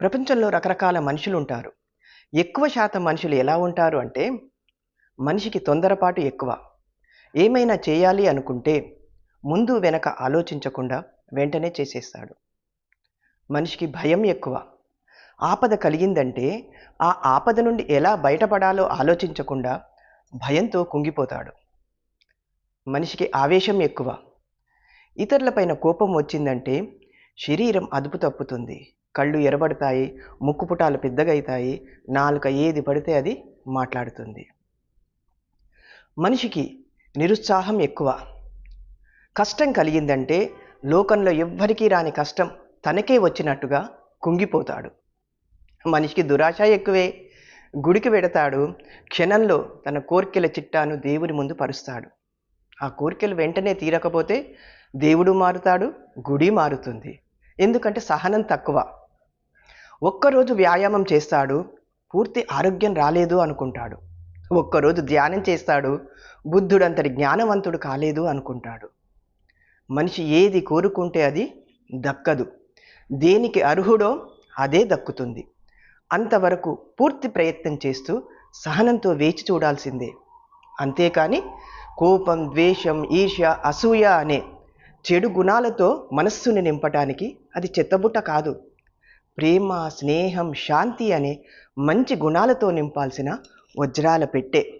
ప్రపంచంలో రకరకాల మనుషులు ఉంటారు ఎక్కువ శాతం మనుషులు ఎలా ఉంటారు అంటే మనిషికి తొందరపాటు ఎక్కువ. ఏమైనా చేయాలి అనుకుంటే ముందు వెనక ఆలోచించకుండా వెంటనే చేసేస్తాడు. మనిషికి భయం ఎక్కువ. ఆపద కలిగిందంటే ఆ ఆపద నుండి ఎలా బయటపడాలో ఆలోచించకుండా భయంతో కుంగిపోతాడు. మనిషికి ఆవేశం ఎక్కువ. ఇతరులపైన కోపం వచ్చిందంటే శరీరం అదుపు తప్పుతుంది. కళ్ళు ఎరబడతాయి ముక్కుపుటాలు పెద్దగవుతాయి నాలుక ఏది పడితే అది మాట్లాడుతుంది. మనిషికి నిరుత్సాహం ఎక్కువ. కష్టం కలిగిందంటే లోకంలో ఎవ్వరికీ రాని కష్టం తనకే వచ్చినట్టుగా కుంగిపోతాడు. మనిషికి దురాశ ఎక్కువే. గుడికి వెడతాడు క్షణంలో తన కోరికల చిట్టాను దేవుని ముందు పరుస్తాడు. ఆ కోరికలు వెంటనే తీరకపోతే దేవుడు మారుతాడు గుడి మారుతుంది. ఎందుకంటే సహనం తక్కువ. ఒక్కరోజు వ్యాయామం చేస్తాడు పూర్తి ఆరోగ్యం రాలేదు అనుకుంటాడు. ఒక్కరోజు ధ్యానం చేస్తాడు బుద్ధుడంతటి జ్ఞానవంతుడు కాలేదు అనుకుంటాడు. మనిషి ఏది కోరుకుంటే అది దక్కదు. దేనికి అర్హుడో అదే దక్కుతుంది. అంతవరకు పూర్తి ప్రయత్నం చేస్తూ సహనంతో వేచి చూడాల్సిందే. అంతేకాని కోపం ద్వేషం ఈర్ష్య అసూయ అనే చెడు గుణాలతో మనస్సుని నింపటానికి అది చెత్తబుట్ట కాదు. ప్రేమ స్నేహం శాంతి అనే మంచి గుణాలతో నింపాల్సిన వజ్రాల పెట్టే.